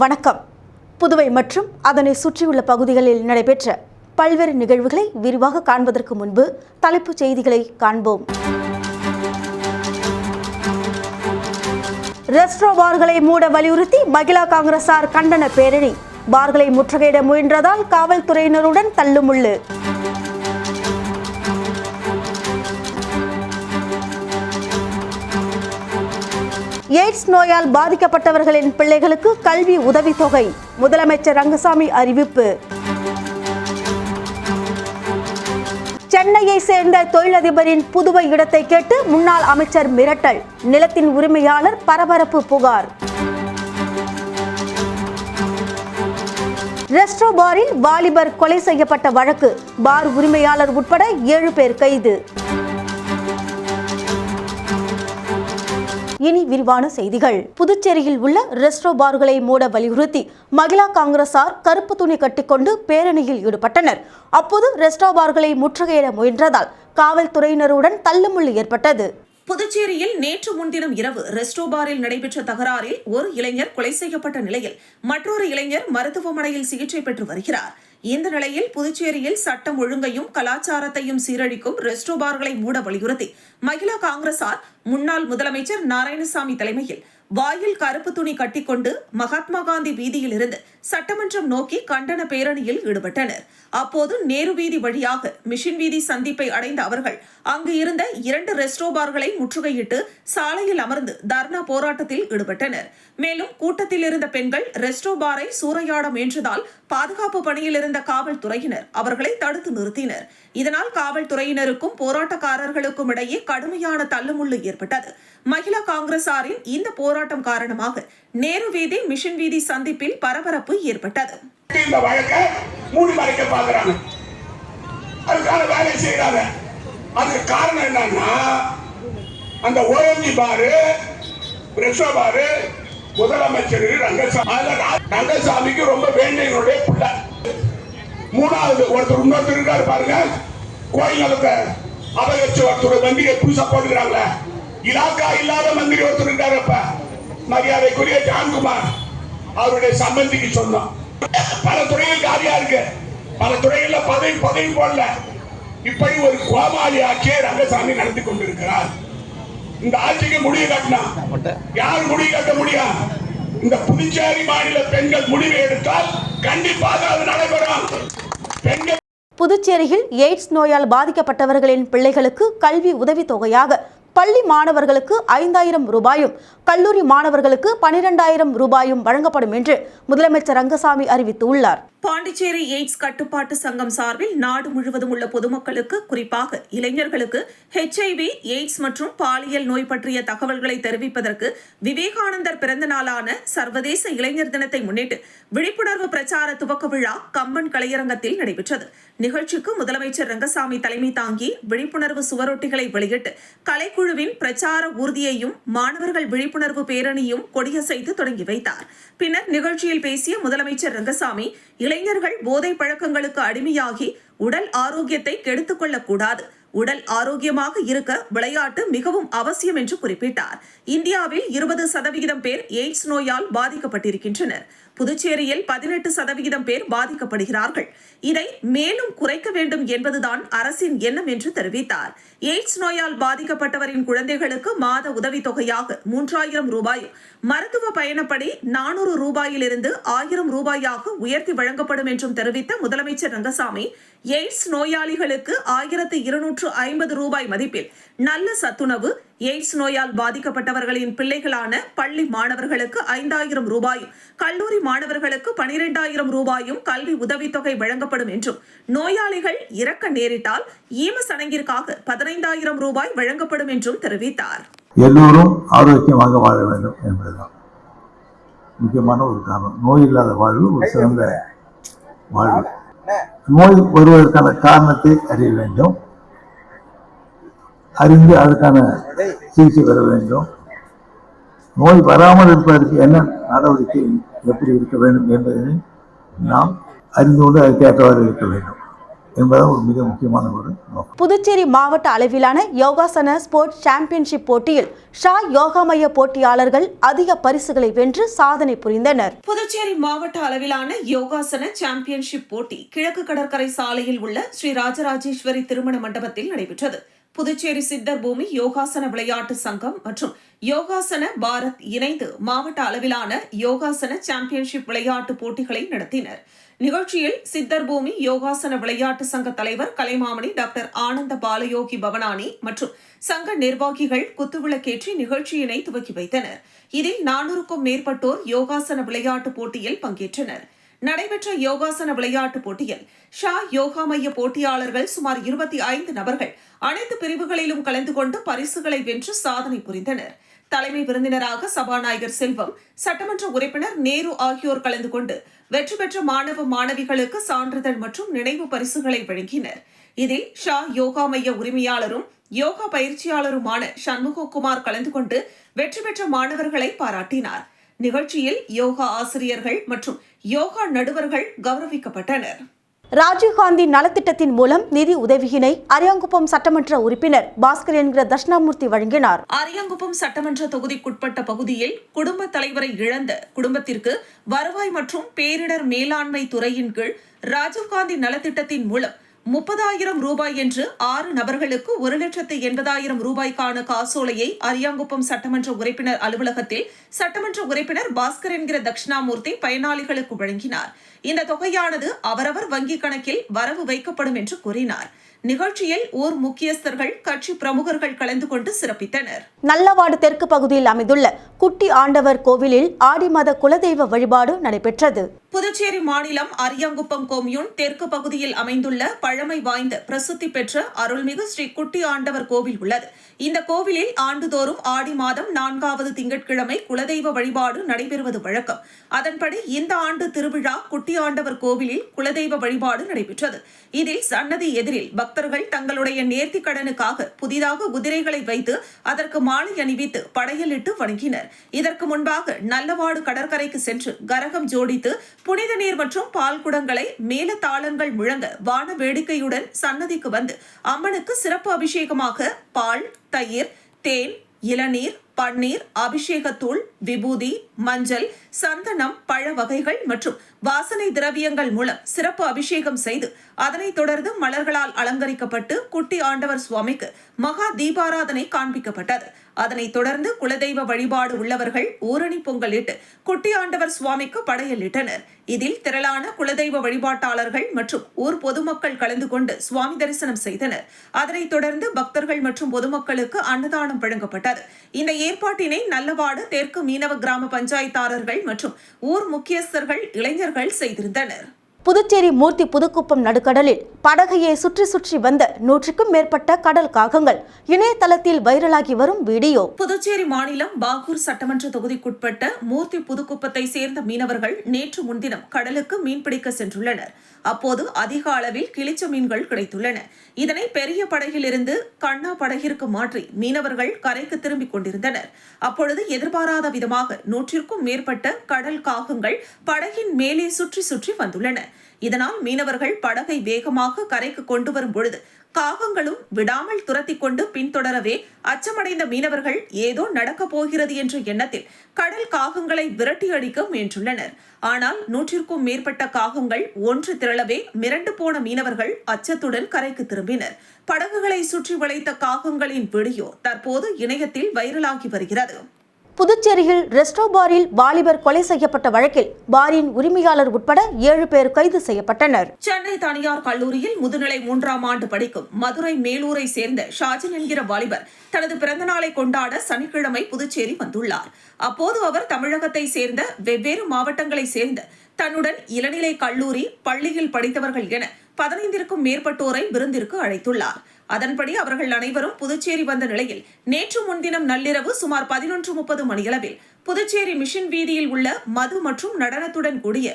வணக்கம். புதுவை மற்றும் அதனை சுற்றியுள்ள பகுதிகளில் நடைபெற்ற பல்வேறு நிகழ்வுகளை விரிவாக காண்பதற்கு முன்பு தலைப்புச் செய்திகளை காண்போம். ரெஸ்ட்ரோ பார்களை மூட வலியுறுத்தி மகிழா காங்கிரசார் கண்டன பேரணி. பார்களை முற்றுகையிட முயன்றதால் காவல்துறையினருடன் தள்ளுமுள்ளு. எய்ட்ஸ் நோயால் பாதிக்கப்பட்டவர்களின் பிள்ளைகளுக்கு கல்வி உதவித்தொகை. முதலமைச்சர் ரங்கசாமி அறிவிப்பு. சென்னையை சேர்ந்த தொழிலதிபரின் புதுவை இடத்தை கேட்டு முன்னாள் அமைச்சர் மிரட்டல். நிலத்தின் உரிமையாளர் பரபரப்பு புகார். ரெஸ்டோ பாரில் வாலிபர் கொலை செய்யப்பட்ட வழக்கு. பார் உரிமையாளர் உட்பட ஏழு பேர் கைது. இனி விரிவான செய்திகள். புதுச்சேரியில் உள்ள ரெஸ்டோ பார்களை மூட வலியுறுத்தி மகிழா காங்கிரசார் கருப்பு துணி கட்டிக்கொண்டு பேரணியில் ஈடுபட்டனர். அப்போது ரெஸ்டோ பார்களை முற்றுகையிட முயன்றதால் காவல்துறையினருடன் தள்ளுமுள்ளு ஏற்பட்டது. புதுச்சேரியில் நேற்று முன்தினம் இரவு ரெஸ்டோ பாரில் நடைபெற்ற தகராறில் ஒரு இளைஞர் கொலை செய்யப்பட்ட நிலையில் மற்றொரு இளைஞர் மருத்துவமனையில் சிகிச்சை பெற்று வருகிறார். இந்த நிலையில் புதுச்சேரியில் சட்டம் ஒழுங்கையும் கலாச்சாரத்தையும் சீரழிக்கும் ரெஸ்டோ பார்களை மூட வலியுறுத்தி மகிழா காங்கிரசார் முன்னாள் முதலமைச்சர் நாராயணசாமி தலைமையில் வாயில் கருப்பு துணி கட்டிக்கொண்டு மகாத்மா காந்தி வீதியில் இருந்து சட்டமன்றம் நோக்கி கண்டன பேரணியில் ஈடுபட்டனர். அப்போது நேரு வீதி வழியாக மிஷின் வீதி சந்திப்பை அடைந்த அவர்கள் அங்கு இருந்த இரண்டு ரெஸ்டோபார்களை முற்றுகையிட்டு சாலையில் அமர்ந்து தர்ணா போராட்டத்தில் ஈடுபட்டனர். மேலும் கூட்டத்தில் இருந்த பெண்கள் ரெஸ்டோபாரை சூறையாட முயன்றதால் பாதுகாப்பு பணியில் இருந்த காவல்துறையினர் அவர்களை தடுத்து நிறுத்தினர். இதனால் காவல்துறையினருக்கும் போராட்டக்காரர்களுக்கும் இடையே கடுமையான தள்ளுமுள்ளு ஏற்பட்டது. மகிழா காங்கிரசாரின் இந்த போராட்டம் காரணமாக நேரு வீதி மிஷன் வீதி சந்திப்பில் பரபரப்பு ஏற்பட்டது. இந்த வழக்கை மூடி மறைக்க பாக்குறாங்க அதுக்கான வேலை செய்யறாங்க அதுக்கு காரணம் என்னன்னா அந்த ஓஎம்ஜி பாரு பிரஷோ பாரு முதலமைச்சர் ரங்கசாமி. ரங்கசாமிக்கு ரொம்ப வேண்டியவருடைய பிள்ளை. மூணாவது ஒருத்தர் இன்னொருத்தர் இருக்காரு பாருங்க. கோயிலுக்கு வச்சு ஒருத்தர் மந்திரியை புதுசா போட்டுக்கிறாங்களே. இலாக்கா இல்லாத மந்திரி ஒருத்தர் இருக்காரு அப்ப. மரியாதைக்குரிய ஜான்குமார் அவருடைய சம்பந்திக்கு சொன்னோம் பல துறையில் காலியா இருக்கு. பல துறைகள்ல பதவி பதவி போடல. இப்படி ஒரு கோமாளி ஆட்சியை ரங்கசாமி நடத்தி கொண்டிருக்கிறார். இந்த ஆட்சிக்கு முடிவு கட்டினா. யார் முடிவு கட்ட முடியும்? இந்த புதுச்சேரி மாநில பெண்கள் முடிவு எடுத்தால் கண்டிப்பாக அது நடைபெறும். பெண்கள் புதுச்சேரியில் எய்ட்ஸ் நோயால் பாதிக்கப்பட்டவர்களின் பிள்ளைகளுக்கு கல்வி உதவித்தொகையாக பள்ளி மாணவர்களுக்கு ஐந்தாயிரம் ரூபாயும் கல்லூரி மாணவர்களுக்கு பனிரெண்டாயிரம் ரூபாயும் வழங்கப்படும் என்று முதலமைச்சர் ரங்கசாமி அறிவித்துள்ளார். பாண்டிச்சேரி எய்ட்ஸ் கட்டுப்பாட்டு சங்கம் சார்பில் நாடு முழுவதும் உள்ள பொதுமக்களுக்கு குறிப்பாக இளைஞர்களுக்கு ஹெச்ஐவி எய்ட்ஸ் மற்றும் பாலியல் நோய் பற்றிய தகவல்களை தெரிவிப்பதற்கு விவேகானந்தர் பிறந்த நாளான சர்வதேச இளைஞர் தினத்தை முன்னிட்டு விழிப்புணர்வு பிரச்சார துவக்க விழா கம்பன் கலையரங்கத்தில் நடைபெற்றது. நிகழ்ச்சிக்கு முதலமைச்சர் ரங்கசாமி தலைமை தாங்கி விழிப்புணர்வு சுவரொட்டிகளை வெளியிட்டு கலைக்குழுவின் பிரச்சார ஊர்தியையும் மாணவர்கள் விழிப்புணர்வு பேரணியும் கொடியசைத்து தொடங்கி வைத்தார். பின்னர் நிகழ்ச்சியில் பேசிய முதலமைச்சர் ரங்கசாமி இளைஞர்கள் போதை பழக்கங்களுக்கு அடிமையாகி உடல் ஆரோக்கியத்தை கெடுத்துக் கொள்ளக்கூடாது. உடல் ஆரோக்கியமாக இருக்க விளையாட்டு மிகவும் அவசியம் என்று குறிப்பிட்டார். இந்தியாவில் இருபது சதவிகிதம் பேர் எய்ட்ஸ் நோயால் பாதிக்கப்பட்டிருக்கின்றனர். புதுச்சேரியில் பதினெட்டு சதவிகிதம் பேர் பாதிக்கப்படுகிறார்கள். இதை மேலும் குறைக்க வேண்டும் என்பதுதான் அரசின் எண்ணம் என்று தெரிவித்தார். எய்ட்ஸ் நோயால் பாதிக்கப்பட்டவரின் குழந்தைகளுக்கு மாத உதவித்தொகையாக மூன்றாயிரம் ரூபாயும் மருத்துவ பயணப்படி நானூறு ரூபாயிலிருந்து ஆயிரம் ரூபாயாக உயர்த்தி வழங்கப்படும் என்றும் தெரிவித்த முதலமைச்சர் ரங்கசாமி எய்ட்ஸ் நோயாளிகளுக்கு ஆயிரத்து இருநூற்று ஐம்பது ரூபாய் மதிப்பில் நல்ல சத்துணவு எய்ட்ஸ் நோயால் பாதிக்கப்பட்டவர்களின் பிள்ளைகளான பள்ளி மாணவர்களுக்கு ஐந்தாயிரம் ரூபாயும் கல்லூரி மாணவர்களுக்கு பனிரெண்டாயிரம் ரூபாயும் கல்வி உதவித்தொகை வழங்கப்படும் என்றும் நோயாளிகள் இறக்க நேரிட்டால் ஈம சடங்கிற்காக பதினைந்தாயிரம் ரூபாய் வழங்கப்படும் என்றும் தெரிவித்தார். எல்லோரும் ஆரோக்கியமாக வாழ வேண்டும் என்பதுதான். முக்கியமான ஒரு காரணம். நோய் இல்லாத வாழ்வு ஒரு சிறந்த வாழ்வு. நோய் வருவதற்கான காரணத்தை அறிய வேண்டும். அறிந்து அதுக்கான சிகிச்சை பெற வேண்டும். நோய் வராமல் இருப்பதற்கு என்ன நடவடிக்கை எப்படி இருக்க வேண்டும் என்பதை நாம் அறிந்து கொண்டு அதுக்கேற்றவாறு இருக்க வேண்டும். என்பது ஒரு மிக முக்கியமான ஒரு புதுச்சேரி மாவட்ட அளவிலான யோகாசன ஸ்போர்ட்ஸ் சாம்பியன்ஷிப் போட்டியில் ஷா யோகா மைய போட்டியாளர்கள் அதிக பரிசுகளை வென்று சாதனை புரிந்தனர். புதுச்சேரி மாவட்ட அளவிலான யோகாசன சாம்பியன்ஷிப் போட்டி கிழக்கு கடற்கரை சாலையில் உள்ள ஸ்ரீ ராஜராஜேஸ்வரி திருமண மண்டபத்தில் நடைபெற்றது. புதுச்சேரி சித்தர் பூமி யோகாசன விளையாட்டு சங்கம் மற்றும் யோகாசன பாரத் இணைந்து மாவட்ட அளவிலான யோகாசன சாம்பியன்ஷிப் விளையாட்டு போட்டிகளை நடத்தினர். நிகழ்ச்சியில் சித்தர் பூமி யோகாசன விளையாட்டு சங்க தலைவர் கலைமாமணி டாக்டர் ஆனந்த பாலயோகி பவனானி மற்றும் சங்க நிர்வாகிகள் குத்துவிளக்கேற்றி நிகழ்ச்சியினை துவக்கி வைத்தனர். இதில் நானூறுக்கும் மேற்பட்டோர் யோகாசன விளையாட்டு போட்டியில் பங்கேற்றனர். நடைபெற்ற யோகாசன விளையாட்டு போட்டியில் ஷா யோகா மைய போட்டியாளர்கள் சுமார் இருபத்தி ஐந்து நபர்கள் அனைத்து பிரிவுகளிலும் கலந்து கொண்டு பரிசுகளை வென்று சாதனை புரிந்தனர். தலைமை விருந்தினராக சபாநாயகர் செல்வம் சட்டமன்ற உறுப்பினர் நேரு ஆகியோர் கலந்து கொண்டு வெற்றி பெற்ற மாணவ மாணவிகளுக்கு சான்றிதழ் மற்றும் நினைவு பரிசுகளை வழங்கினர். இதில் ஷா யோகா மைய உரிமையாளரும் யோகா பயிற்சியாளருமான சண்முககுமார் கலந்து கொண்டு வெற்றி பெற்ற மாணவர்களை பாராட்டினார். நிகழ்ச்சியில் யோகா ஆசிரியர்கள் மற்றும் யோகா நடுவர்கள் கௌரவிக்கப்பட்டனர். ராஜீவ்காந்தி நலத்திட்டத்தின் மூலம் நிதி உதவியினை அரியாங்குப்பம் சட்டமன்ற உறுப்பினர் பாஸ்கர் என்கிற தட்சிணாமூர்த்தி வழங்கினார். அரியாங்குப்பம் சட்டமன்ற தொகுதிக்குட்பட்ட பகுதியில் குடும்ப தலைவரை இழந்த குடும்பத்திற்கு வருவாய் மற்றும் பேரிடர் மேலாண்மை துறையின் கீழ் ராஜீவ்காந்தி நலத்திட்டத்தின் மூலம் முப்பதாயிரம் ரூபாய் என்று ஆறு நபர்களுக்கு ஒரு லட்சத்து எண்பதாயிரம் ரூபாய்க்கான காசோலையை அரியாங்குப்பம் சட்டமன்ற உறுப்பினர் அலுவலகத்தில் சட்டமன்ற உறுப்பினர் பாஸ்கர் என்கிற தட்சிணாமூர்த்தி பயனாளிகளுக்கு வழங்கினார். இந்த தொகையானது அவரவர் வங்கிக் கணக்கில் வரவு வைக்கப்படும் என்று கூறினார். நிகழ்ச்சியில் ஊர் முக்கியஸ்தர்கள் கட்சி பிரமுகர்கள் கலந்து கொண்டு சிறப்பித்தனர். நல்லவாடு தெற்கு பகுதியில் அமைந்துள்ள குட்டி ஆண்டவர் கோவிலில் ஆடி மாத குலதெய்வ வழிபாடு நடைபெற்றது. புதுச்சேரி மாநிலம் அரியாங்குப்பம் கொம்யூன் தெற்கு பகுதியில் அமைந்துள்ள பழமை வாய்ந்த பிரசித்தி பெற்ற அருள்மிகு ஸ்ரீ குட்டி ஆண்டவர் கோவில் உள்ளது. இந்த கோவிலில் ஆண்டுதோறும் ஆடி மாதம் நான்காவது திங்கட்கிழமை குலதெய்வ வழிபாடு நடைபெறுவது வழக்கம். அதன்படி இந்த ஆண்டு திருவிழா குட்டி ஆண்டவர் கோவிலில் குலதெய்வ வழிபாடு நடைபெற்றது. இதில் சன்னதி எதிரில் பக்தர்கள் தங்களுடைய நேர்த்தி கடனுக்காக புதிதாக குதிரைகளை வைத்து அதற்கு மாலை அணிவித்து படையலிட்டு வணங்கினர். இதற்கு முன்பாக நல்லவாடு கடற்கரைக்கு சென்று கரகம் ஜோடித்து புனித நீர் மற்றும் பால் குடங்களை மேல தாளங்கள் முழங்க வான வேடிக்கையுடன் சன்னதிக்கு வந்து அம்மனுக்கு சிறப்பு அபிஷேகமாக பால் தயிர் தேன் இளநீர் பன்னீர் அபிஷேகத்தூள் விபூதி மஞ்சள் சந்தனம் பழ வகைகள் மற்றும் வாசனை திரவியங்கள் மூலம் சிறப்பு அபிஷேகம் செய்து அதனைத் தொடர்ந்து மலர்களால் அலங்கரிக்கப்பட்டு குட்டி ஆண்டவர் சுவாமிக்கு மகா தீபாராதனை காண்பிக்கப்பட்டது. அதனைத் தொடர்ந்து குலதெய்வ வழிபாடு உள்ளவர்கள் ஊரணி பொங்கலிட்டு குட்டி ஆண்டவர் சுவாமிக்கு படையலிட்டனர். இதில் திரளான குலதெய்வ வழிபாட்டாளர்கள் மற்றும் ஊர் பொதுமக்கள் கலந்து கொண்டு சுவாமி தரிசனம் செய்தனர். அதனைத் தொடர்ந்து பக்தர்கள் மற்றும் பொதுமக்களுக்கு அன்னதானம் வழங்கப்பட்டது. இந்த ஏற்பாட்டினை நல்லவாடு தெற்கு மீனவ கிராம பஞ்சாயத்தாளர்கள் மற்றும் ஊர் முக்கியஸ்தர்கள் இளைஞர்கள் செய்திருந்தனர். புதுச்சேரி மூர்த்தி புதுக்குப்பம் நடுக்கடலில் படகையை சுற்றி சுற்றி வந்த நூற்றுக்கும் மேற்பட்ட கடல் காகங்கள் இணையதளத்தில் வைரலாகி வரும் வீடியோ. புதுச்சேரி மாநிலம் பாகூர் சட்டமன்ற தொகுதிக்குட்பட்ட மூர்த்தி புதுக்குப்பத்தை சேர்ந்த மீனவர்கள் நேற்று முன்தினம் கடலுக்கு மீன்பிடிக்க சென்றுள்ளனர். அப்போது அதிக அளவில் கிளிச்ச மீன்கள் கிடைத்துள்ளன. இதனை பெரிய படகிலிருந்து கண்ணா படகிற்கு மாற்றி மீனவர்கள் கரைக்கு திரும்பிக் கொண்டிருந்தனர். அப்பொழுது எதிர்பாராத விதமாக நூற்றிற்கும் மேற்பட்ட கடல் காகங்கள் படகின் மேலே சுற்றி சுற்றி வந்துள்ளன. இதனால் மீனவர்கள் படகை வேகமாக கரைக்கு கொண்டு வரும் பொழுது காகங்களும் விடாமல் துரத்தி கொண்டு பின்தொடரவே அச்சமடைந்த மீனவர்கள் ஏதோ நடக்கப் போகிறது என்ற எண்ணத்தில் கடல் காகங்களை விரட்டி அடிக்க முயன்றுள்ளனர். ஆனால் நூற்றிற்கும் மேற்பட்ட காகங்கள் ஒன்று திரளவே மிரண்டு போன மீனவர்கள் அச்சத்துடன் கரைக்கு திரும்பினர். படகுகளை சுற்றி வளைத்த காகங்களின் வீடியோ தற்போது இணையத்தில் வைரலாகி வருகிறது. புதுச்சேரியில் ரெஸ்டோ பாரில் வாலிபர் கொலை செய்யப்பட்ட வழக்கில் பாரின் உரிமையாளர் உட்பட ஏழு பேர் கைது செய்யப்பட்டனர். சென்னை தனியார் கல்லூரியில் முதுநிலை மூன்றாம் ஆண்டு படிக்கும் மதுரை மேலூரை சேர்ந்த ஷாஜன் என்கிற வாலிபர் தனது பிறந்தநாளை கொண்டாட சனிக்கிழமை புதுச்சேரி வந்துள்ளார். அப்போது அவர் தமிழகத்தை சேர்ந்த வெவ்வேறு மாவட்டங்களை சேர்ந்த தன்னுடன் இளநிலை கல்லூரி பள்ளியில் படித்தவர்கள் என பதினைந்திற்கும் மேற்பட்டோரை விருந்திற்கு அழைத்துள்ளார். அதன்படி அவர்கள் அனைவரும் புதுச்சேரி வந்த நிலையில் நேற்று முன்தினம் நள்ளிரவு சுமார் பதினொன்று முப்பது மணியளவில் புதுச்சேரி மிஷன் வீதியில் உள்ள மது மற்றும் நடனத்துடன் கூடிய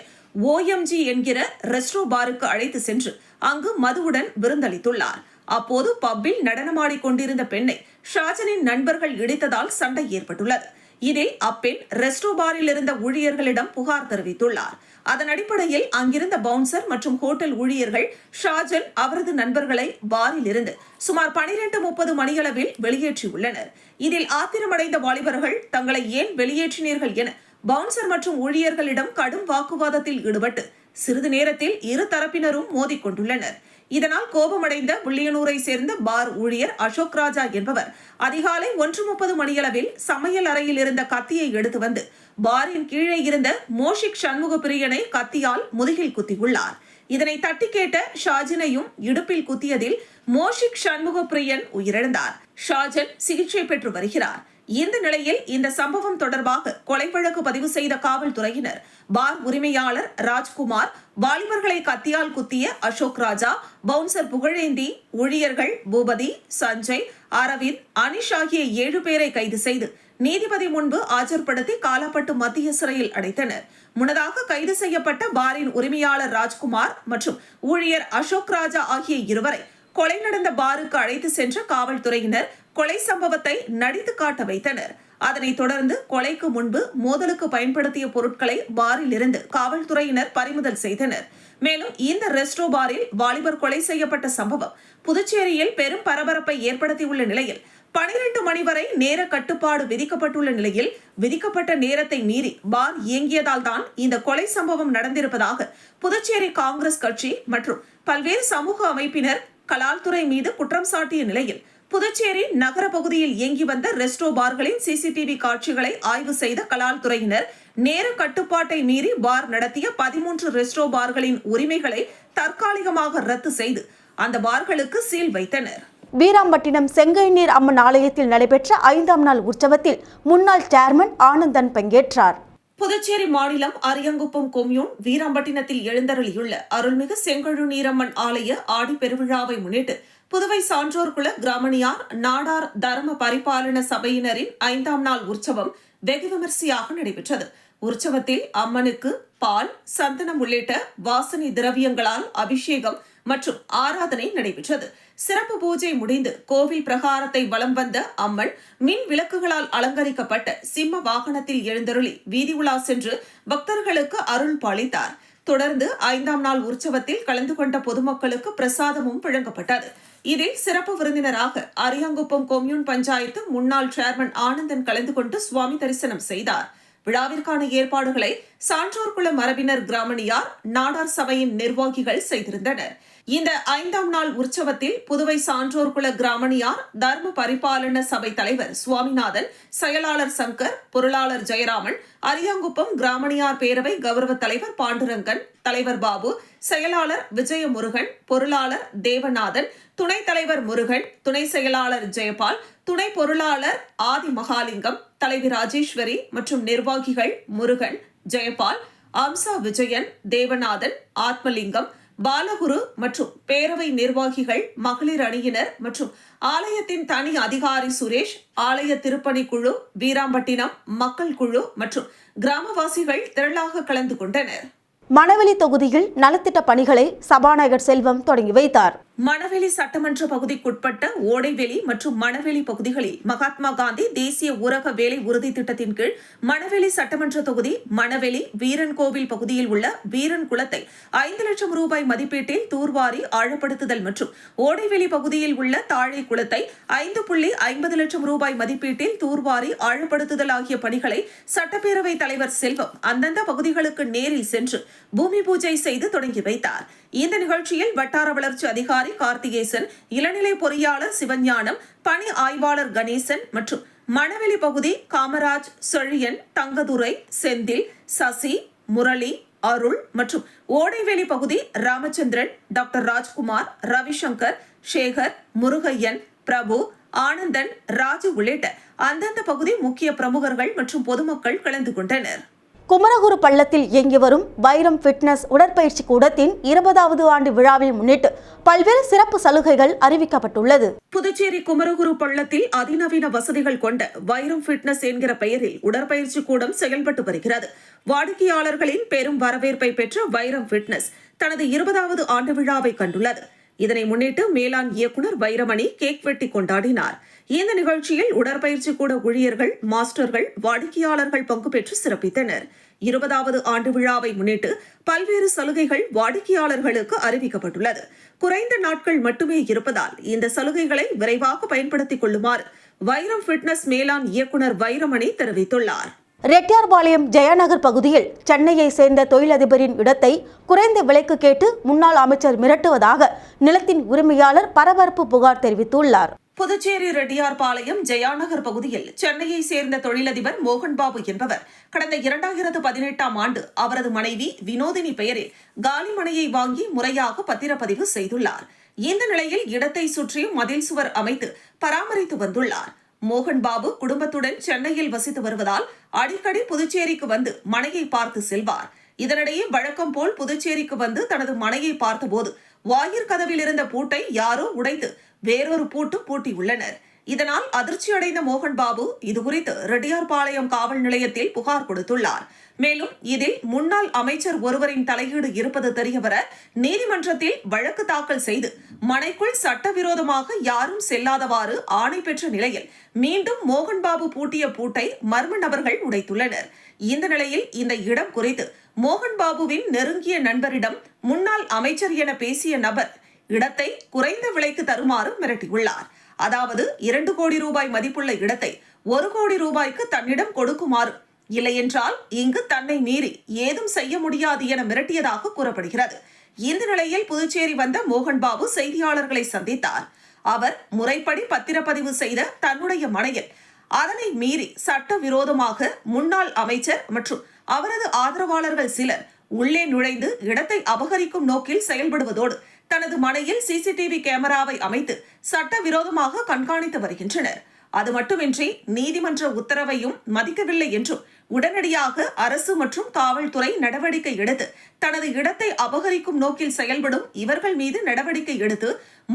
ஓஎம்ஜி என்கிற ரெஸ்ட்ரோ பாருக்கு அழைத்து சென்று அங்கு மதுவுடன் விருந்தளித்துள்ளார். அப்போது பப்பில் நடனமாடி கொண்டிருந்த பெண்ணை ஷாஜனின் நண்பர்கள் இடித்ததால் சண்டை ஏற்பட்டுள்ளது. இதில் அப்பெண் ரெஸ்டோ பாரில் இருந்த ஊழியர்களிடம் புகார் தெரிவித்துள்ளார். அதன் அடிப்படையில் அங்கிருந்த பவுன்சர் மற்றும் ஹோட்டல் ஊழியர்கள் ஷாஜன் அவரது நண்பர்களை பாரில் இருந்து சுமார் பனிரெண்டு முப்பது மணியளவில் வெளியேற்றியுள்ளனர். இதில் ஆத்திரமடைந்த வாலிபர்கள் தங்களை ஏன் வெளியேற்றினீர்கள் என பவுன்சர் மற்றும் ஊழியர்களிடம் கடும் வாக்குவாதத்தில் ஈடுபட்டு சிறிது நேரத்தில் இரு தரப்பினரும் மோதிக்கொண்டுள்ளனர். இதனால் கோபமடைந்த வில்லியனூரை சேர்ந்த பார் ஊழியர் அசோக் ராஜா என்பவர் அதிகாலை ஒன்று முப்பது மணியளவில் சமையல் அறையில் இருந்த கத்தியை எடுத்து வந்து பாரின் கீழே இருந்த மோஷிக் சண்முக பிரியனை கத்தியால் முதுகில் குத்தியுள்ளார். இதனை தட்டி கேட்ட ஷாஜினையும் இடுப்பில் குத்தியதில் மோஷிக் சண்முக பிரியன் உயிரிழந்தார். ஷாஜன் சிகிச்சை பெற்று வருகிறார். இந்த நிலையில் இந்த சம்பவம் தொடர்பாக கொலை வழக்கு பதிவு செய்த காவல்துறையினர் பார் உரிமையாளர் ராஜ்குமார் வாலிபர்களை கத்தியால் குத்திய அசோக் ராஜா பவுன்சர் புகழேந்தி ஊழியர்கள் பூபதி சஞ்சய் அரவிந்த் அனிஷ் ஆகிய ஏழு பேரை கைது செய்து நீதிபதி முன்பு ஆஜர்படுத்தி காலப்பட்டு மத்திய சிறையில் அடைத்தனர். முன்னதாக கைது செய்யப்பட்ட பாரின் உரிமையாளர் ராஜ்குமார் மற்றும் ஊழியர் அசோக் ராஜா ஆகிய இருவரை கொலை நடந்த பாருக்கு அழைத்து சென்ற காவல்துறையினர் கொலை சம்பவத்தை நடித்து காட்ட வைத்தனர். அதனைத் தொடர்ந்து கொலைக்கு முன்பு மோதலுக்கு பயன்படுத்திய பொருட்களை பாரில் இருந்து காவல்துறையினர் பறிமுதல் செய்தனர். மேலும் இந்த ரெஸ்டோ பாரில் வாலிபர் கொலை செய்யப்பட்ட சம்பவம் புதுச்சேரியில் பெரும் பரபரப்பை ஏற்படுத்தியுள்ள நிலையில் பனிரெண்டு மணி வரை நேர கட்டுப்பாடு விதிக்கப்பட்டுள்ள நிலையில் விதிக்கப்பட்ட நேரத்தை மீறி பார் இயங்கியதால் தான் இந்த கொலை சம்பவம் நடந்திருப்பதாக புதுச்சேரி காங்கிரஸ் கட்சி மற்றும் பல்வேறு சமூக அமைப்பினர் கலால்துறை மீது குற்றம் சாட்டிய நிலையில் புதுச்சேரி நகர பகுதியில் இயங்கி வந்த ரெஸ்டோ பார்களின் சிசிடிவி காட்சிகளை ஆய்வு செய்த கலால் துறையினர் நேர கட்டுப்பாட்டை மீறி பார் நடத்திய பதிமூன்று ரெஸ்டோ பார்களின் உரிமைகளை தற்காலிகமாக ரத்து செய்து அந்த பார்களுக்கு சீல் வைத்தனர். வீராம்பட்டினம் செங்கைநீர் அம்மன் ஆலயத்தில் நடைபெற்ற ஐந்தாம் நாள் உற்சவத்தில் முன்னாள் சேர்மன் ஆனந்தன் பங்கேற்றார். புதுச்சேரி மாநிலம் அரியங்குப்பம் கொம்யூன் வீராம்பட்டினத்தில் எழுந்தருளியுள்ள அருள்மிகு செங்கழு நீரம்மன் ஆலய ஆடி பெருவிழாவை முன்னிட்டு புதுவை சான்றோர் குல கிராமணியார் நாடார் தர்ம பரிபாலன சபையினரின் ஐந்தாம் நாள் உற்சவம் வெகு விமரிசையாக நடைபெற்றது. உற்சவத்தில் அம்மனுக்கு பால் சந்தனம் உள்ளிட்ட வாசனை திரவியங்களால் அபிஷேகம் மற்றும் ஆராதனை நடைபெற்றது. சிறப்பு பூஜை முடிந்து கோவில் பிரகாரத்தை வலம் வந்த அம்மன் மின் விளக்குகளால் அலங்கரிக்கப்பட்ட சிம்ம வாகனத்தில் எழுந்தருளி வீதி உலா சென்று பக்தர்களுக்கு அருள் பாலித்தார். தொடர்ந்து ஐந்தாம் நாள் உற்சவத்தில் கலந்து கொண்ட பொதுமக்களுக்கு பிரசாதமும் வழங்கப்பட்டது. இதில் சிறப்பு விருந்தினராக அரியாங்குப்பம் கொம்யூன் பஞ்சாயத்து முன்னாள் சேர்மன் ஆனந்தன் கலந்து கொண்டு சுவாமி தரிசனம் செய்தார். விழாவிற்கான ஏற்பாடுகளை சான்றோர்குல மரபினர் கிராமணியார் நாடார் சபையின் நிர்வாகிகள் செய்திருந்தனர். இந்த ஐந்தாம் நாள் உற்சவத்தில் புதுவை சான்றோர் குல கிராமணியார் தர்ம பரிபாலன சபை தலைவர் சுவாமிநாதன் செயலாளர் சங்கர் பொருளாளர் ஜெயராமன் அரியாங்குப்பம் கிராமணியார் பேரவை கௌரவ தலைவர் பாண்டுரங்கன் தலைவர் பாபு செயலாளர் விஜயமுருகன் பொருளாளர் தேவநாதன் துணைத் தலைவர் முருகன் துணை செயலாளர் ஜெயபால் துணை பொருளாளர் ஆதி மகாலிங்கம் தலைவி ராஜேஸ்வரி மற்றும் நிர்வாகிகள் முருகன் ஜெயபால் அம்சா விஜயன் தேவநாதன் ஆத்மலிங்கம் பாலகுரு மற்றும் பேரவை நிர்வாகிகள் மகளிர் அணியினர் மற்றும் ஆலயத்தின் தனி அதிகாரி சுரேஷ் ஆலய திருப்பணி குழு வீராம்பட்டினம் மக்கள் குழு மற்றும் கிராமவாசிகள் திரளாக கலந்து கொண்டனர். மணவெளி தொகுதியில் நலத்திட்ட பணிகளை சபாநாயகர் செல்வம் தொடங்கி வைத்தார். மணவெளி சட்டமன்ற பகுதிக்குட்பட்ட ஓடைவெளி மற்றும் மணவெளி பகுதிகளில் மகாத்மா காந்தி தேசிய ஊரக வேலை உறுதி திட்டத்தின் கீழ் மணவெளி சட்டமன்ற தொகுதி மணவெளி வீரன் கோவில் பகுதியில் உள்ள வீரன் குளத்தை ஐந்து லட்சம் ரூபாய் மதிப்பீட்டில் தூர்வாரி ஆழப்படுத்துதல் மற்றும் ஓடைவெளி பகுதியில் உள்ள தாழை குளத்தை ஐந்து புள்ளி ஐம்பது லட்சம் ரூபாய் மதிப்பீட்டில் தூர்வாரி ஆழப்படுத்துதல் ஆகிய பணிகளை சட்டப்பேரவைத் தலைவர் செல்வம் அந்தந்த பகுதிகளுக்கு நேரில் சென்று பூமி பூஜை செய்து தொடங்கி வைத்தார். இந்த நிகழ்ச்சியில் வட்டார வளர்ச்சி அதிகாரி கார்த்திகேசன் இளநிலை பொறியாளர் சிவஞானம் பணி ஆய்வாளர் கணேசன் மற்றும் மணவெளி பகுதி காமராஜ் செழியன் தங்கதுரை செந்தில் சசி முரளி அருள் மற்றும் ஓடைவெளி பகுதி ராமச்சந்திரன் டாக்டர் ராஜ்குமார் ரவிசங்கர் சேகர் முருகையன் பிரபு ஆனந்தன் ராஜு உள்ளிட்ட அந்தந்த பகுதி முக்கிய பிரமுகர்கள் மற்றும் பொதுமக்கள் கலந்து கொண்டனர். குமரகுரு பள்ளத்தில் இயங்கி வரும் வைரம் ஃபிட்னஸ் உடற்பயிற்சி கூடத்தின் இருபதாவது ஆண்டு விழாவை முன்னிட்டு பல்வேறு சிறப்பு சலுகைகள் அறிவிக்கப்பட்டுள்ளது. புதுச்சேரி குமரகுரு பள்ளத்தில் அதிநவீன வசதிகள் கொண்ட வைரம் ஃபிட்னஸ் என்கிற பெயரில் உடற்பயிற்சி கூடம் செயல்பட்டு வருகிறது. வாடிக்கையாளர்களின் பெரும் வரவேற்பை பெற்ற வைரம் ஃபிட்னஸ் தனது இருபதாவது ஆண்டு விழாவை கண்டுள்ளது. இதனை முன்னிட்டு மேலாண் இயக்குனர் வைரமணி கேக் வெட்டி கொண்டாடினார். இந்த நிகழ்ச்சியில் உடற்பயிற்சி கூட ஊழியர்கள் மாஸ்டர்கள் வாடிக்கையாளர்கள் பங்கு பெற்று சிறப்பித்தனர். இருபதாவது ஆண்டு விழாவை முன்னிட்டு பல்வேறு சலுகைகள் வாடிக்கையாளர்களுக்கு அறிவிக்கப்பட்டுள்ளது. குறைந்த நாட்கள் மட்டுமே இருப்பதால் இந்த சலுகைகளை விரைவாக பயன்படுத்திக் கொள்ளுமாறு வைரம் ஃபிட்னஸ் மேலாண் இயக்குனர் வைரமணி தெரிவித்துள்ளார். ரெட்டியார்பாளையம் ஜெயநகர் பகுதியில் சென்னையை சேர்ந்த தொழிலதிபரின் இடத்தை குறைந்த விலைக்கு கேட்டு முன்னாள் அமைச்சர் மிரட்டுவதாக நிலத்தின் உரிமையாளர் பரபரப்பு புகார் தெரிவித்துள்ளார். புதுச்சேரி ரெட்டியார்பாளையம் ஜெயாநகர் பகுதியில் சென்னையை சேர்ந்த தொழிலதிபர் மோகன்பாபு என்பவர் கடந்த இரண்டாயிரத்து பதினெட்டாம் ஆண்டு அவரது மனைவி வினோதினி பெயரில் காலி மனையை வாங்கி முறையாக பத்திரப்பதிவு செய்துள்ளார். இந்த நிலையில் இடத்தை சுற்றி மதில் சுவர் அமைத்து பராமரித்து வந்துள்ளார். மோகன் பாபு குடும்பத்துடன் சென்னையில் வசித்து வருவதால் அடிக்கடி புதுச்சேரிக்கு வந்து மனையை பார்த்து செல்வார். இதனிடையே வழக்கம் போல் புதுச்சேரிக்கு வந்து தனது மனையை பார்த்தபோது வாயிற் கதவில் இருந்த பூட்டை யாரோ உடைத்து வேறொரு பூட்டு பூட்டியுள்ளனர். இதனால் அதிர்ச்சியடைந்த மோகன் பாபு இதுகுறித்து ரெட்டியார்பாளையம் காவல் நிலையத்தில் புகார் கொடுத்துள்ளார். மேலும் இதில் முன்னாள் அமைச்சர் ஒருவரின் தலையீடு இருப்பது தெரியவர நீதிமன்றத்தில் வழக்கு தாக்கல் செய்து மனைக்குள் சட்டவிரோதமாக யாரும் செல்லாதவாறு ஆணை பெற்ற நிலையில் மீண்டும் மோகன்பாபு பூட்டிய பூட்டை மர்ம நபர்கள் உடைத்துள்ளனர். இந்த நிலையில் இந்த இடம் குறித்து மோகன் பாபுவின் நெருங்கிய நண்பரிடம் முன்னாள் அமைச்சர் என பேசிய நபர் இடத்தை குறைந்த விலைக்கு தருமாறு மிரட்டியுள்ளார். அதாவது இரண்டு கோடி ரூபாய் மதிப்புள்ள இடத்தை ஒரு கோடி ரூபாய்க்கு தன்னிடம் கொடுக்குமாறு. இல்லையென்றால் இங்கு தன்னை மீறி ஏதும் செய்ய முடியாது என மிரட்டியதாக கூறப்படுகிறது. இந்த நிலையில் புதுச்சேரி வந்த மோகன்பாபு செய்தியாளர்களை சந்தித்தார். அவர் முறைப்படி பத்திரப்பதிவு செய்த தன்னுடைய மனையில் அதனை மீறி சட்டவிரோதமாக முன்னாள் அமைச்சர் மற்றும் அவரது ஆதரவாளர்கள் சிலர் உள்ளே நுழைந்து இடத்தை அபகரிக்கும் நோக்கில் செயல்படுவதோடு தனது மனையில் சிசிடிவி கேமராவை அமைத்து சட்டவிரோதமாக கண்காணித்து வருகின்றனர். அது மட்டுமின்றி நீதிமன்ற உத்தரவையும் மதிக்கவில்லை என்றும் உடனடியாக அரசு மற்றும் காவல்துறை நடவடிக்கை எடுத்து தனது இடத்தை அபகரிக்கும் நோக்கில் செயல்படும் இவர்கள் மீது நடவடிக்கை எடுத்து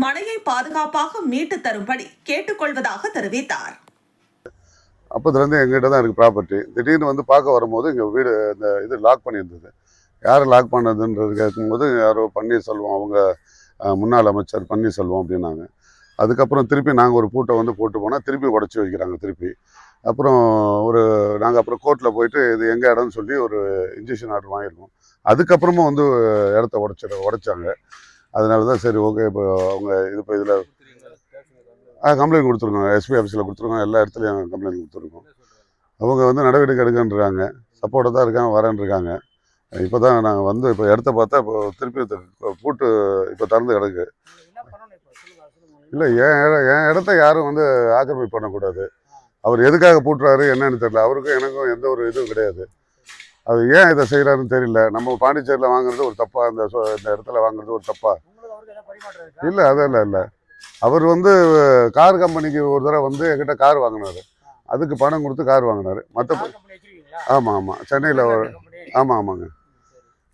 மனையை பாதுகாப்பாக மீட்டு தரும்படி கேட்டுக்கொள்வதாக தெரிவித்தார். அப்போதுலேருந்து எங்கிட்ட தான் இருக்குது ப்ராப்பர்ட்டி திடீர்னு வந்து பார்க்க வரும்போது இங்கே வீடு இந்த இது லாக் பண்ணியிருந்தது. யார் லாக் பண்ணதுன்றது கேட்கும்போது யாரோ பன்னீர்செல்வம் அவங்க முன்னாள் அமைச்சர் பன்னீர்செல்வம் அப்படின்னாங்க. அதுக்கப்புறம் திருப்பி நாங்கள் ஒரு பூட்டை வந்து போட்டு போனால் திருப்பி உடச்சி வைக்கிறாங்க திருப்பி. அப்புறம் ஒரு நாங்கள் அப்புறம் கோர்ட்டில் போயிட்டு இது எங்கள் இடம்னு சொல்லி ஒரு இன்ஜெக்ஷன் ஆர்டர் வாங்கியிருக்கோம். அதுக்கப்புறமும் வந்து இடத்த உடச்சிட உடைச்சாங்க. அதனால தான் சரி ஓகே இப்போ அவங்க இது இப்போ இதில் கம்ப்ளைண்ட் கொடுத்துருக்கோம். எஸ்பி ஆஃபீஸில் கொடுத்துருக்கோம். எல்லா இடத்துலையும் கம்ப்ளைண்ட் கொடுத்துருக்கோம். அவங்க வந்து நடவடிக்கை எடுக்கன்றாங்க சப்போர்ட்டாக தான் இருக்காங்க வரேன் இருக்காங்க இப்போ தான் நாங்கள் வந்து இப்போ இடத்த பார்த்தா இப்போ திருப்பி பூட்டு இப்போ திறந்து கிடக்கு. இல்லை என் என் இடத்த யாரும் வந்து ஆக்கிரமிப்பு பண்ணக்கூடாது. அவர் எதுக்காக பூட்டுறாரு என்னன்னு தெரியல. அவருக்கும் எனக்கும் எந்த ஒரு இதுவும் கிடையாது. அது ஏன் இதை செய்கிறாருன்னு தெரியல. நம்ம பாண்டிச்சேரியில் வாங்குறது ஒரு தப்பா இந்த இந்த இடத்துல வாங்குறது ஒரு தப்பா? இல்லை அதெல்லாம் இல்லை அவர் வந்து கார் கம்பெனிக்கு ஒரு தடவை வந்து என்கிட்ட கார் வாங்கினாரு. அதுக்கு பணம் கொடுத்து கார் வாங்கினாரு. மற்ற ஆமாம் ஆமாம் சென்னையில் ஆமாம் ஆமாங்க.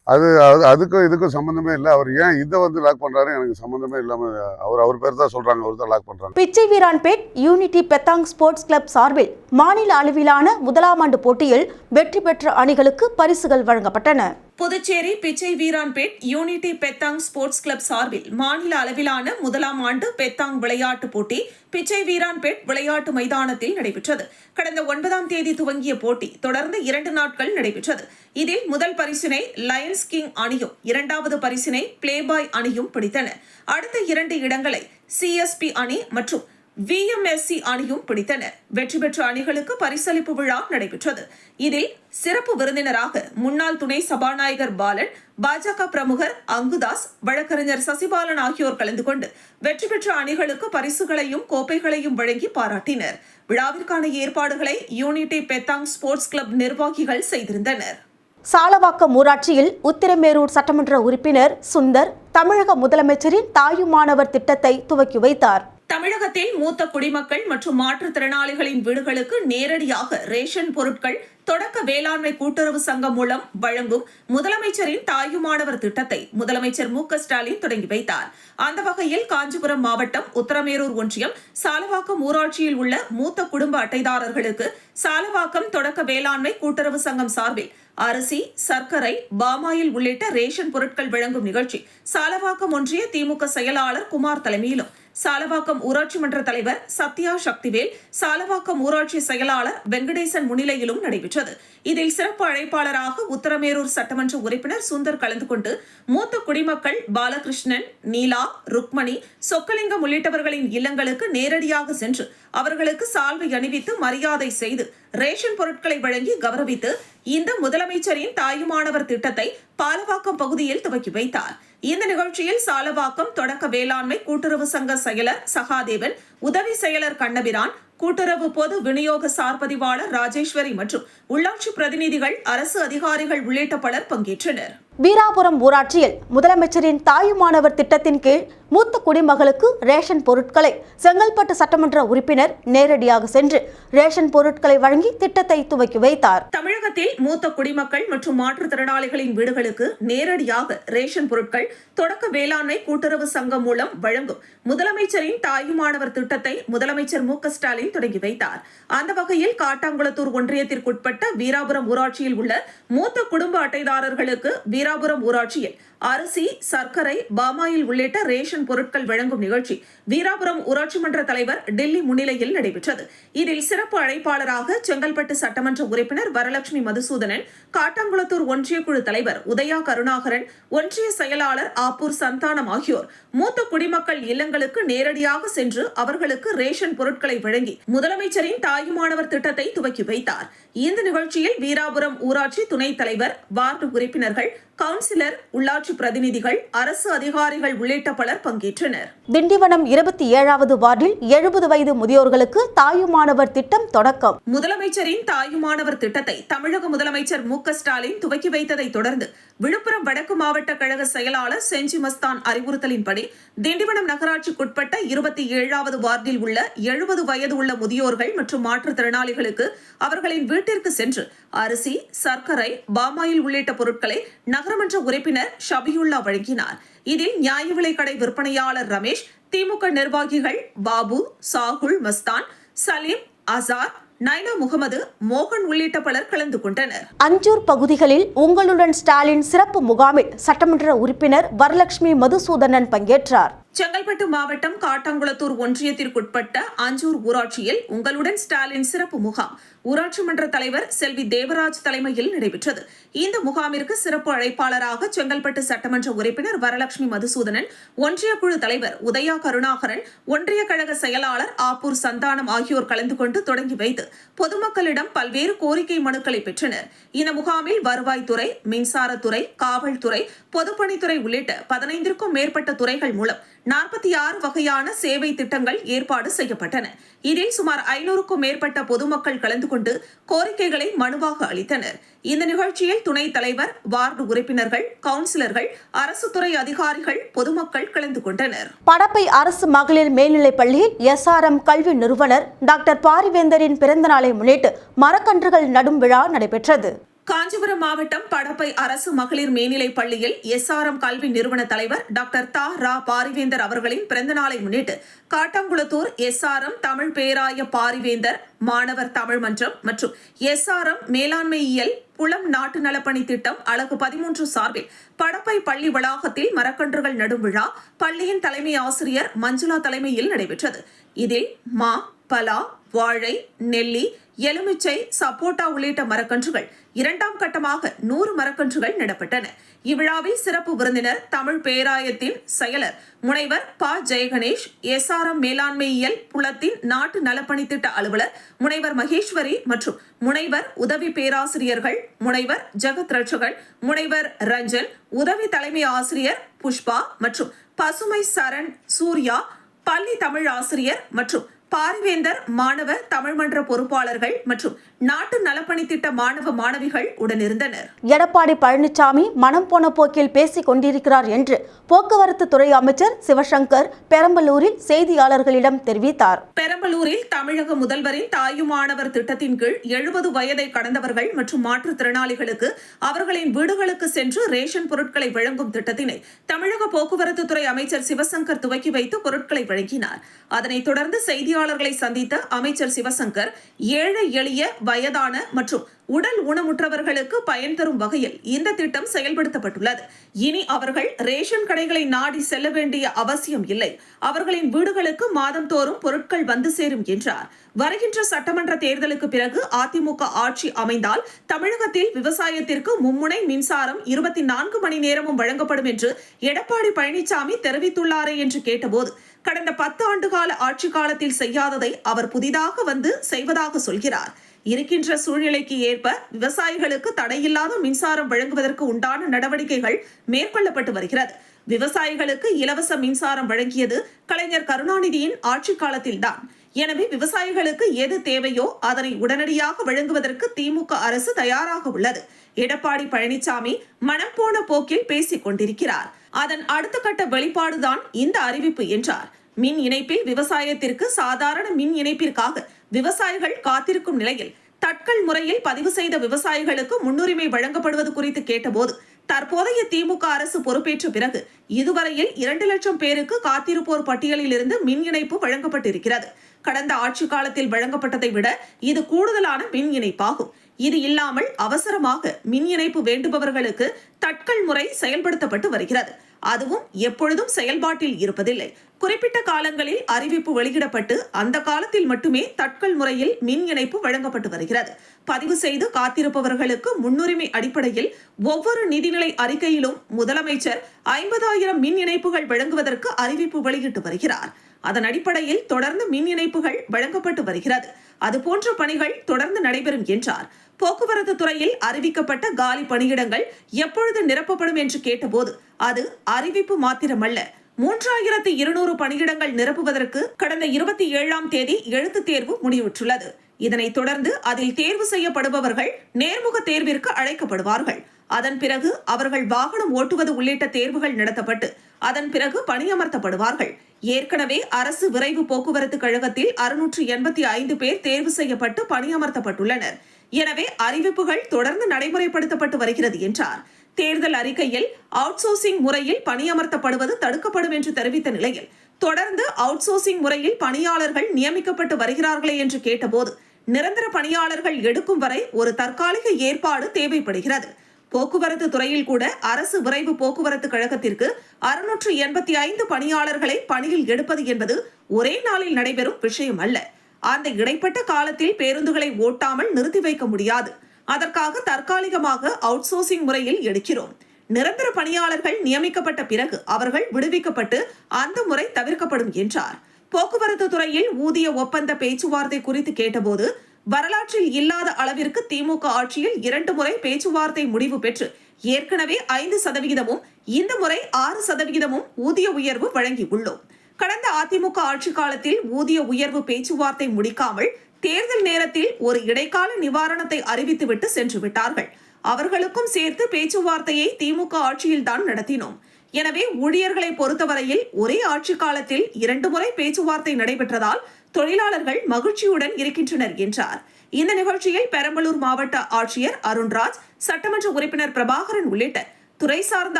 அது அது அதுக்கும் இதுக்கும் சம்மந்தமே இல்லை. அவர் ஏன் இதை வந்து லாக் பண்ணுறாரு எனக்கு சம்மந்தமே இல்லாமல் அவர் அவர் பேர் தான் சொல்கிறாங்க அவர் தான் லாக் பண்ணுறாங்க Pichai Veeranpet unity petanque sports club சார்பில் மாநில அளவிலான முதலாம் ஆண்டு போட்டியில் வெற்றி பெற்ற அணிகளுக்கு பரிசுகள் வழங்கப்பட்டன. Puducherry Pichai Veeranpet unity petanque sports club சார்பில் மாநில அளவிலான முதலாம் ஆண்டு பெத்தாங் விளையாட்டுப் போட்டி பிச்சை வீரான்பேட் விளையாட்டு மைதானத்தில் நடைபெற்றது. கடந்த ஒன்பதாம் தேதி துவங்கிய போட்டி தொடர்ந்து இரண்டு நாட்கள் நடைபெற்றது. இதில் முதல் பரிசினை லயன்ஸ் கிங் அணியும் இரண்டாவது பரிசினை பிளேபாய் அணியும் பிடித்தன. அடுத்த இரண்டு இடங்களை சிஎஸ்பி அணி மற்றும் விஎம்எஸ்சி அணியும் பிடித்தனர் வெற்றி பெற்ற அணிகளுக்கு பரிசளிப்பு விழா நடைபெற்றது. இதில் சிறப்பு விருந்தினராக முன்னாள் துணை சபாநாயகர் பாலன் பாஜக பிரமுகர் அங்குதாஸ் வழக்கறிஞர் சசிபாலன் ஆகியோர் கலந்து கொண்டு வெற்றி பெற்ற அணிகளுக்கு பரிசுகளையும் கோப்பைகளையும் வழங்கி பாராட்டினர். விழாவிற்கான ஏற்பாடுகளை யூனிட்டி பெத்தாங் ஸ்போர்ட்ஸ் கிளப் நிர்வாகிகள் செய்திருந்தனர். சாலவாக்கம் ஊராட்சியில் உத்திரமேரூர் சட்டமன்ற உறுப்பினர் சுந்தர் தமிழக முதலமைச்சரின் தாயுமானவர் திட்டத்தை துவக்கி வைத்தார். தமிழகத்தில் மூத்த குடிமக்கள் மற்றும் மாற்றுத்திறனாளிகளின் வீடுகளுக்கு நேரடியாக ரேஷன் பொருட்கள் தொடக்க வேளாண்மை கூட்டுறவு சங்கம் மூலம் வழங்கும் முதலமைச்சரின் தாயுமானவர் திட்டத்தை முதலமைச்சர் மு ஸ்டாலின் தொடங்கி வைத்தார். அந்த வகையில் காஞ்சிபுரம் மாவட்டம் உத்தரமேரூர் ஒன்றியம் சாலவாக்கம் ஊராட்சியில் உள்ள மூத்த குடும்ப அட்டைதாரர்களுக்கு சாலவாக்கம் தொடக்க வேளாண்மை கூட்டுறவு சங்கம் சார்பில் அரிசி சர்க்கரை பாமாயில் உள்ளிட்ட ரேஷன் பொருட்கள் வழங்கும் நிகழ்ச்சி சாலவாக்கம் ஒன்றிய திமுக செயலாளர் குமார் தலைமையிலும். சாலவாக்கம் ஊராட்சி மன்ற தலைவர் சத்யா சக்திவேல் சாலவாக்கம் ஊராட்சி செயலாளர் வெங்கடேசன் முன்னிலையிலும் நடைபெற்றது. இதில் சிறப்பு அழைப்பாளராக உத்தரமேரூர் சட்டமன்ற உறுப்பினர் சுந்தர் கலந்து கொண்டு மூத்த குடிமக்கள் பாலகிருஷ்ணன் நீலா ருக்மணி சொக்கலிங்கம் உள்ளிட்டவர்களின் இல்லங்களுக்கு நேரடியாக சென்று அவர்களுக்கு சால்வை அணிவித்து மரியாதை செய்து ரேஷன் பொருட்களை வழங்கி கௌரவித்து இந்த முதலமைச்சரின் தாயுமானவர் திட்டத்தை பாலவாக்கம் பகுதியில் துவக்கி வைத்தார். இந்த நிகழ்ச்சியில் சாலவாக்கம் தொடக்க வேளாண்மை கூட்டுறவு சங்க செயலர் சகாதேவன் உதவி செயலர் கண்ணபிரான் கூட்டுறவு பொது விநியோக சார்பதிவாளர் ராஜேஸ்வரி மற்றும் உள்ளாட்சி பிரதிநிதிகள் அரசு அதிகாரிகள் உள்ளிட்ட பலர் பங்கேற்றனர். வீராபுரம் ஊராட்சியில் முதலமைச்சரின் தாயுமானவர் திட்டத்தின் கீழ் மூத்த குடிமகளுக்கு ரேஷன் பொருட்களை செங்கல்பட்டு சட்டமன்ற உறுப்பினர் நேரடியாக சென்று ரேஷன் பொருட்களை வழங்கி திட்டத்தை துவக்கி வைத்தார். தமிழகத்தில் மூத்த குடிமக்கள் மற்றும் மாற்றுத்திறனாளிகளின் வீடுகளுக்கு நேரடியாக ரேஷன் பொருட்கள் தொடக்க வேளாண்மை கூட்டுறவு சங்கம் மூலம் வழங்கும் முதலமைச்சரின் தாயுமானவர் திட்டத்தை முதலமைச்சர் மு ஸ்டாலின் தொடங்கி வைத்தார். அந்த வகையில் காட்டாங்குளத்தூர் ஒன்றியத்திற்குட்பட்ட வீராபுரம் ஊராட்சியில் உள்ள மூத்த குடும்ப அட்டைதாரர்களுக்கு வீராபுரம் ஊராட்சியில் அரிசி சர்க்கரை பாமாயில் உள்ளிட்ட ரேஷன் பொருட்கள் வழங்கும் நிகழ்ச்சி வீராபுரம் ஊராட்சி மன்ற தலைவர் டெல்லி முன்னிலையில் நடைபெற்றது. இதில் சிறப்பு அழைப்பாளராக செங்கல்பட்டு சட்டமன்ற உறுப்பினர் வரலட்சுமி மதுசூதனன் காட்டாங்குளத்தூர் ஒன்றிய குழு தலைவர் உதயா கருணாகரன் ஒன்றிய செயலாளர் ஆப்பூர் சந்தானம் ஆகியோர். மூத்த குடிமக்கள் இல்லங்களுக்கு நேரடியாக சென்று அவர்களுக்கு ரேஷன் பொருட்களை வழங்கி முதலமைச்சரின் தாயுமானவர் திட்டத்தை துவக்கி வைத்தார். இந்த நிகழ்ச்சியில் வீராபுரம் ஊராட்சி துணைத் தலைவர் வார்டு உறுப்பினர்கள் கவுன்சிலர் உள்ளாட்சி பிரதிநிதிகள் அரசு அதிகாரிகள் உள்ளிட்ட பலர் பங்கேற்றனர். திண்டிவனம் இருபத்தி ஏழாவது வார்டில் எழுபது வயது முதியோர்களுக்கு தாயுமானவர் திட்டம் தொடக்கம். முதலமைச்சரின் தாயுமானவர் திட்டத்தை தமிழக முதலமைச்சர் மு ஸ்டாலின் துவக்கி வைத்ததை தொடர்ந்து விழுப்புரம் வடக்கு மாவட்ட கழக செயலாளர் செஞ்சி மஸ்தான் அறிவுறுத்தலின்படி திண்டிவனம் நகராட்சிக்குட்பட்ட இருபத்தி ஏழாவது வார்டில் உள்ள எழுபது வயது உள்ள முதியோர்கள் மற்றும் மாற்றுத்திறனாளிகளுக்கு அவர்களின் வீட்டிற்கு சென்று அரிசி சர்க்கரை பாமாயில் உள்ளிட்ட பொருட்களை நகரமன்ற உறுப்பினர் ஷபியுல்லா வழங்கினார். இதில் நியாய விலைக்கடை விற்பனையாளர் ரமேஷ் திமுக நிர்வாகிகள் பாபு சாகுல் மஸ்தான் சலீம் அசார் நைனா முகமது மோகன் உள்ளிட்ட பலர் கலந்து கொண்டனர். அஞ்சூர் பகுதிகளில் உங்களுடன் ஸ்டாலின் சிறப்பு முகாமில் சட்டமன்ற உறுப்பினர் வரலட்சுமி மதுசூதனன் பங்கேற்றார். செங்கல்பட்டு மாவட்டம் காட்டாங்குளத்தூர் ஒன்றியத்திற்குட்பட்ட அஞ்சூர் ஊராட்சியில் உங்களுடன் ஸ்டாலின் சிறப்பு முகாம். ஊராட்சி மன்ற தலைவர் செல்வி தேவராஜ் தலைமையில் நடைபெற்றது. இந்த முகாமிற்கு சிறப்பு அழைப்பாளராக செங்கல்பட்டு சட்டமன்ற உறுப்பினர் வரலட்சுமி மதுசூதனன் ஒன்றிய குழு தலைவர் உதயா கருணாகரன் ஒன்றிய கழக செயலாளர் ஆப்பூர் சந்தானம் ஆகியோர் கலந்து கொண்டு தொடங்கி வைத்து பொதுமக்களிடம் பல்வேறு கோரிக்கை மனுக்களை பெற்றனர். இந்த முகாமில் வருவாய்த்துறை மின்சாரத்துறை காவல்துறை பொதுப்பணித்துறை உள்ளிட்ட பதினைந்திற்கும் மேற்பட்ட துறைகள் மூலம் நாற்பத்தி ஆறு வகையான சேவை திட்டங்கள் ஏற்பாடு செய்யப்பட்டன. இதில் சுமார் ஐநூறுக்கும் மேற்பட்ட பொதுமக்கள் கலந்து கொண்டு கோரிக்கைகளை மனுவாக அளித்தனர். இந்த நிகழ்ச்சியில் துணைத் தலைவர் வார்டு உறுப்பினர்கள் கவுன்சிலர்கள் அரசு துறை அதிகாரிகள் பொதுமக்கள் கலந்து கொண்டனர். படப்பை அரசு மகளிர் மேல்நிலைப் பள்ளியில் எஸ்ஆர்எம் கல்வி நிறுவனர் டாக்டர் பாரிவேந்தரின் பிறந்த நாளை முன்னிட்டு மரக்கன்றுகள் நடும் விழா நடைபெற்றது. காஞ்சிபுரம் மாவட்டம் படப்பை அரசு மகளிர் மேல்நிலைப் பள்ளியில் எஸ்ஆர்எம் கல்வி நிறுவன தலைவர் டாக்டர் தா. ரா. பாரிவேந்தர் அவர்களின் பிறந்தநாளை முன்னிட்டு காட்டாங்குளத்தூர் எஸ்ஆர்எம் தமிழ் பேராய பாரிவேந்தர் மாணவர் தமிழ் மன்றம் மற்றும் எஸ்ஆர்எம் மேலாண்மையியல் புலம் நாட்டு நலப்பணி திட்டம் அழகு பதிமூன்று சார்பில் படப்பை பள்ளி வளாகத்தில் மரக்கன்றுகள் நடும் விழா பள்ளியின் தலைமை ஆசிரியர் மஞ்சுளா தலைமையில் நடைபெற்றது. இதில் மா பலா வாழை நெல்லி எலுமிச்சை சப்போட்டா உள்ளிட்ட மரக்கன்றுகள் இரண்டாம் கட்டமாக நூறு மரக்கன்றுகள் நடப்பட்டன. இவ்விழாவில் சிறப்பு விருந்தினர் தமிழ் பேராயத்தின் செயலர் முனைவர் ப. ஜெயகணேஷ் எஸ்ஆர்எம் மேலாண்மையியல் புலத்தின் நாட்டு நலப்பணி திட்ட அலுவலர் முனைவர் மகேஸ்வரி மற்றும் முனைவர் உதவி பேராசிரியர்கள் முனைவர் ஜெகத் ரட்சகன் முனைவர் ரஞ்சன் உதவி தலைமை ஆசிரியர் புஷ்பா மற்றும் பசுமை சரண் சூர்யா பள்ளி தமிழ் ஆசிரியர் மற்றும் பாரிவேந்தர் மாணவ தமிழ்மன்ற பொறுப்பாளர்கள் மற்றும் நாட்டு நலப்பணி திட்ட மாணவ மாணவிகள் உடனிருந்தனர். எடப்பாடி பழனிசாமி மனம் போன போக்கில் பேசிக் கொண்டிருக்கிறார் என்று போக்குவரத்து துறை அமைச்சர் சிவசங்கர் பெரம்பலூரில் செய்தியாளர்களிடம் தெரிவித்தார். பெரம்பலூரில் தமிழக முதல்வரின் தாயுமானவர் திட்டத்தின் கீழ் எழுபது வயதை கடந்தவர்கள் மற்றும் மாற்றுத்திறனாளிகளுக்கு அவர்களின் வீடுகளுக்கு சென்று ரேஷன் பொருட்களை வழங்கும் திட்டத்தினை தமிழக போக்குவரத்து துறை அமைச்சர் சிவசங்கர் துவக்கி வைத்து பொருட்களை வழங்கினார். அதனைத் தொடர்ந்து செய்தியாளர்களை சந்தித்த அமைச்சர் சிவசங்கர் ஏழை எளிய வயதான மற்றும் உடல் ஊனமுற்றவர்களுக்கு பயன் தரும் வகையில் இந்த திட்டம் செயல்படுத்தப்பட்டுள்ளது. இனி அவர்கள் ரேஷன் கடைகளை நாடி செல்ல வேண்டிய அவசியம் இல்லை. அவர்களின் வீடுகளுக்கு மாதந்தோறும் பொருட்கள் வந்து சேரும் என்றார். வருகின்ற சட்டமன்ற தேர்தலுக்கு பிறகு அதிமுக ஆட்சி அமைந்தால் தமிழகத்தில் விவசாயத்திற்கு மும்முனை மின்சாரம் இருபத்தி நான்கு மணி நேரமும் வழங்கப்படும் என்று எடப்பாடி பழனிசாமி தெரிவித்துள்ளாரே என்று கேட்டபோது கடந்த பத்து ஆண்டுகால ஆட்சி காலத்தில் செய்யாததை அவர் புதிதாக வந்து செய்வதாக சொல்கிறார். இருக்கின்ற சூழ்நிலைக்கு ஏற்ப விவசாயிகளுக்கு தடையில்லாத மின்சாரம் வழங்குவதற்கு உண்டான நடவடிக்கைகள் மேற்கொள்ளப்பட்டு வருகிறது. விவசாயிகளுக்கு இலவச மின்சாரம் வழங்கியது கலைஞர் கருணாநிதியின் ஆட்சி காலத்தில்தான். எனவே விவசாயிகளுக்கு எது தேவையோ அதனை உடனடியாக வழங்குவதற்கு திமுக அரசு தயாராக உள்ளது. எடப்பாடி பழனிசாமி மனம் போன போக்கில் பேசிக் கொண்டிருக்கிறார். அதன் அடுத்த கட்ட வெளிப்பாடுதான் இந்த அறிவிப்பு என்றார். மின் இணைப்பில் விவசாயத்திற்கு சாதாரண மின் இணைப்பிற்காக விவசாயிகள் காத்திருக்கும் நிலையில் தட்கல் முறையில் பதிவு செய்த விவசாயிகளுக்கு முன்னுரிமை வழங்கப்படுவது குறித்து கேட்டபோது தற்போதைய திமுக அரசு பொறுப்பேற்ற பிறகு இதுவரையில் இரண்டு லட்சம் பேருக்கு காத்திருப்போர் பட்டியலில் இருந்து மின் இணைப்பு வழங்கப்பட்டிருக்கிறது. கடந்த ஆட்சி காலத்தில் வழங்கப்பட்டதை விட இது கூடுதலான மின் இணைப்பாகும். இது இல்லாமல் அவசரமாக மின் இணைப்பு வேண்டுபவர்களுக்கு தட்கல் முறை செயல்படுத்தப்பட்டு வருகிறது. அதுவும் எப்பொழுதும் செயல்பாட்டில் இருப்பதில்லை. குறிப்பிட்ட காலங்களில் அறிவிப்பு வெளியிடப்பட்டு அந்த காலத்தில் மட்டுமே தட்கல் முறையில் மின் இணைப்பு வழங்கப்பட்டு வருகிறது. பதிவு செய்து காத்திருப்பவர்களுக்கு முன்னுரிமை அடிப்படையில் ஒவ்வொரு நிதிநிலை அறிக்கையிலும் முதலமைச்சர் ஐம்பதாயிரம் மின் இணைப்புகள் வழங்குவதற்கு அறிவிப்பு வெளியிட்டு வருகிறார். அதன் அடிப்படையில் தொடர்ந்து மின் இணைப்புகள் வழங்கப்பட்டு வருகிறது. அதுபோன்ற பணிகள் தொடர்ந்து நடைபெறும் என்றார். போக்குவரத்து துறையில் அறிவிக்கப்பட்ட காலி பணியிடங்கள் எப்பொழுது நிரப்பப்படும் என்று கேட்டபோது அது அறிவிப்பு மாத்திரமல்ல. மூன்றாயிரத்து இருநூறு பணியிடங்கள் நிரப்புவதற்கு கடந்த இருபத்தி ஏழாம் தேதி எழுத்துத் தேர்வு முடிவுற்றுள்ளது. இதனைத் தொடர்ந்து அதில் தேர்வு செய்யப்படுபவர்கள் நேர்முக தேர்விற்கு அழைக்கப்படுவார்கள். அதன் பிறகு அவர்கள் வாகனம் ஓட்டுவது உள்ளிட்ட தேர்வுகள் நடத்தப்பட்டு அதன் பிறகு பணியமர்த்தப்படுவார்கள். ஏற்கனவே அரசு விரைவு போக்குவரத்து கழகத்தில் அறுநூற்று எண்பத்தி ஐந்து பேர் தேர்வு செய்யப்பட்டு பணியமர்த்தப்பட்டுள்ளனர். எனவே அறிவிப்புகள் தொடர்ந்து நடைமுறைப்படுத்தப்பட்டு வருகிறது என்றார். தேர்தல் அறிக்கையில் அவுட்சோர்சிங் முறையில் பணியமர்த்தப்படுவது தடுக்கப்படும் என்று தெரிவித்த நிலையில் தொடர்ந்து அவுட்சோர்சிங் முறையில் பணியாளர்கள் நியமிக்கப்பட்டு வருகிறார்களே என்று கேட்டபோது நிரந்தர பணியாளர்கள் எடுக்கும் வரை ஒரு தற்காலிக ஏற்பாடு தேவைப்படுகிறது. போக்குவரத்து துறையில் கூட அரசு விரைவு போக்குவரத்து கழகத்திற்கு அறுநூற்று எண்பத்தி ஐந்து பணியாளர்களை பணியில் எடுப்பது என்பது ஒரே நாளில் நடைபெறும் விஷயம் அல்ல. அந்த இடைப்பட்ட காலத்தில் பேருந்துகளை ஓட்டாமல் நிறுத்தி வைக்க முடியாது. அதற்காக தற்காலிகமாக அவுட்சோர்சிங் முறையில் எடுக்கிறோம். நிரந்தர பணியாளர்கள் நியமிக்கப்பட்ட பிறகு அவர்கள் விடுவிக்கப்பட்டு அந்த முறை தவிர்க்கப்படும் என்றார். போக்குவரத்து துறையில் ஊதிய ஒப்பந்த பேச்சுவார்த்தை குறித்து கேட்டபோது வரலாற்றில் இல்லாத அளவிற்கு திமுக ஆட்சியில் இரண்டு முறை பேச்சுவார்த்தை முடிவு பெற்று ஏற்கனவே ஐந்து சதவிகிதமும் இந்த முறை ஆறு சதவிகிதமும் ஊதிய உயர்வு வழங்கி உள்ளோம். கடந்த அதிமுக ஆட்சி காலத்தில் ஊதிய உயர்வு பேச்சுவார்த்தை முடிக்காமல் தேர்தல் நேரத்தில் ஒரு இடைக்கால நிவாரணத்தை அறிவித்துவிட்டு சென்று விட்டார்கள். அவர்களுக்கும் சேர்த்து பேச்சுவார்த்தையை திமுக ஆட்சியில் தான் நடத்தினோம். எனவே ஊழியர்களை பொறுத்தவரையில் ஒரே ஆட்சி காலத்தில் இரண்டு முறை பேச்சுவார்த்தை நடைபெற்றதால் தொழிலாளர்கள் மகிழ்ச்சியுடன் இருக்கின்றனர் என்றார். இந்த நிகழ்ச்சியில் பெரம்பலூர் மாவட்ட ஆட்சியர் அருண்ராஜ் சட்டமன்ற உறுப்பினர் பிரபாகரன் உள்ளிட்ட துறை சார்ந்த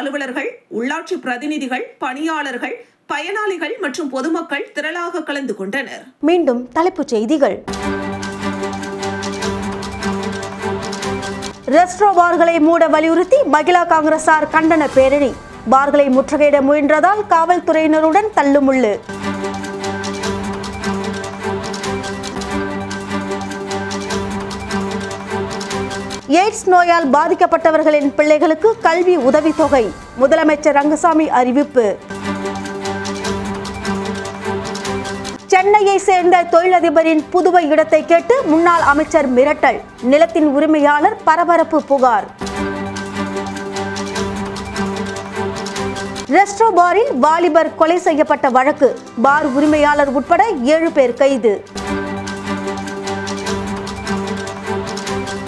அலுவலர்கள் உள்ளாட்சி பிரதிநிதிகள் பணியாளர்கள் பயனாளிகள் மற்றும் பொதுமக்கள் திரளாக கலந்து கொண்டனர். மீண்டும் தலைப்புச் செய்திகள். ரெஸ்ட்ரோ பார்களை மூட வலியுறுத்தி மகிழா காங்கிரசார் கண்டன பேரணி. பார்களை முற்றுகையிட முயன்றதால் காவல்துறையினருடன் தள்ளுமுள்ளு. எய்ட்ஸ் நோயால் பாதிக்கப்பட்டவர்களின் பிள்ளைகளுக்கு கல்வி உதவித்தொகை. முதலமைச்சர் ரங்கசாமி அறிவிப்பு. சென்னையை சேர்ந்த தொழிலதிபரின் புதுவை இடத்தை கேட்டு முன்னாள் அமைச்சர் மிரட்டல். நிலத்தின் உரிமையாளர் பரபரப்பு புகார். ரெஸ்டோ பாரில் வாலிபர் கொலை செய்யப்பட்ட வழக்கு. பார் உரிமையாளர் உட்பட ஏழு பேர் கைது.